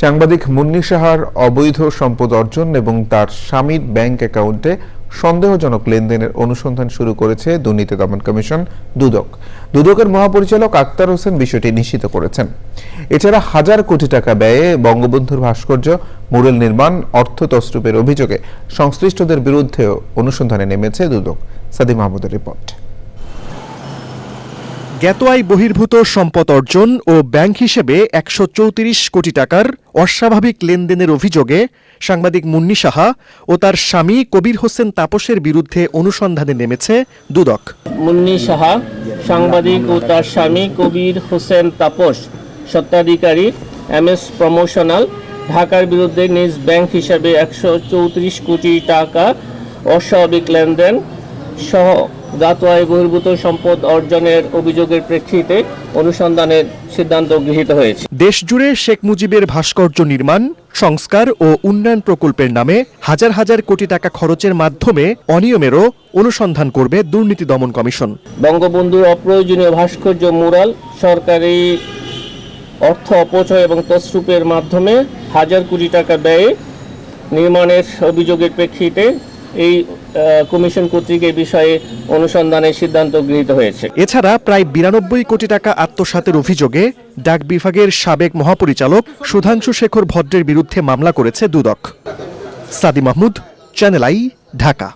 সাংবাদিক মুন্নি সাহার অবৈধ সম্পদ অর্জন এবং তার স্বামীর ব্যাংক অ্যাকাউন্টে সন্দেহজনক লেনদেনের অনুসন্ধান শুরু করেছে দুর্নীতি দমন কমিশন দুদক। দুদকের মহাপরিচালক আক্তার হোসেন বিষয়টি নিশ্চিত করেছেন। এছাড়া হাজার কোটি টাকা ব্যয়ে বঙ্গবন্ধুর ভাস্কর্য মুরেল নির্মাণ, অর্থ তসরুপের অভিযোগে সংশ্লিষ্টদের বিরুদ্ধেও অনুসন্ধানে নেমেছে দুদক। সাদি মাহমুদের রিপোর্ট। জ্ঞাত আয় বহির্ভূত সম্পদ অর্জন ও ব্যাংক হিসেবে একশো চৌত্রিশ কোটি টাকার অস্বাভাবিক লেনদেনের অভিযোগে সাংবাদিক মুন্নি সাহা ও তার স্বামী কবির হোসেন তাপসের বিরুদ্ধে অনুসন্ধানে নেমেছে দুদক। মুন্নি সাহা, সাংবাদিক ও তার স্বামী কবির হোসেন তাপস, স্বত্বাধিকারী এম এস প্রমোশনাল, ঢাকার বিরুদ্ধে নিজ ব্যাংক হিসাবে একশো চৌত্রিশ কোটি টাকা অস্বাভাবিক লেনদেন সহ আয় বহির্ভূত সম্পদ অর্জনের অভিযোগের প্রেক্ষিতে অনুসন্ধানের সিদ্ধান্ত গৃহীত হয়েছে। দেশজুড়ে শেখ মুজিবের ভাস্কর্য নির্মাণ সংস্কার ও উন্নয়ন প্রকল্পের নামে হাজার হাজার কোটি টাকা খরচের মাধ্যমে অনিয়মেরও অনুসন্ধান করবে দুর্নীতি দমন কমিশন। বঙ্গবন্ধুর অপ্রয়োজনীয় ভাস্কর্য মুরাল সরকারি অর্থ অপচয় এবং তসরূপের মাধ্যমে হাজার কোটি টাকা ব্যয়ে নির্মাণের অভিযোগের প্রেক্ষিতে এই কমিশন কর্তৃক এই বিষয়ে অনুসন্ধানের সিদ্ধান্ত গৃহীত হয়েছে। এছাড়া প্রায় বিরানব্বই কোটি টাকা আত্মসাতের অভিযোগে ডাক বিভাগের সাবেক মহাপরিচালক সুধাংশু শেখর ভদ্রের বিরুদ্ধে মামলা করেছে দুদক। Sadi Mahmud channel I, Dhaka.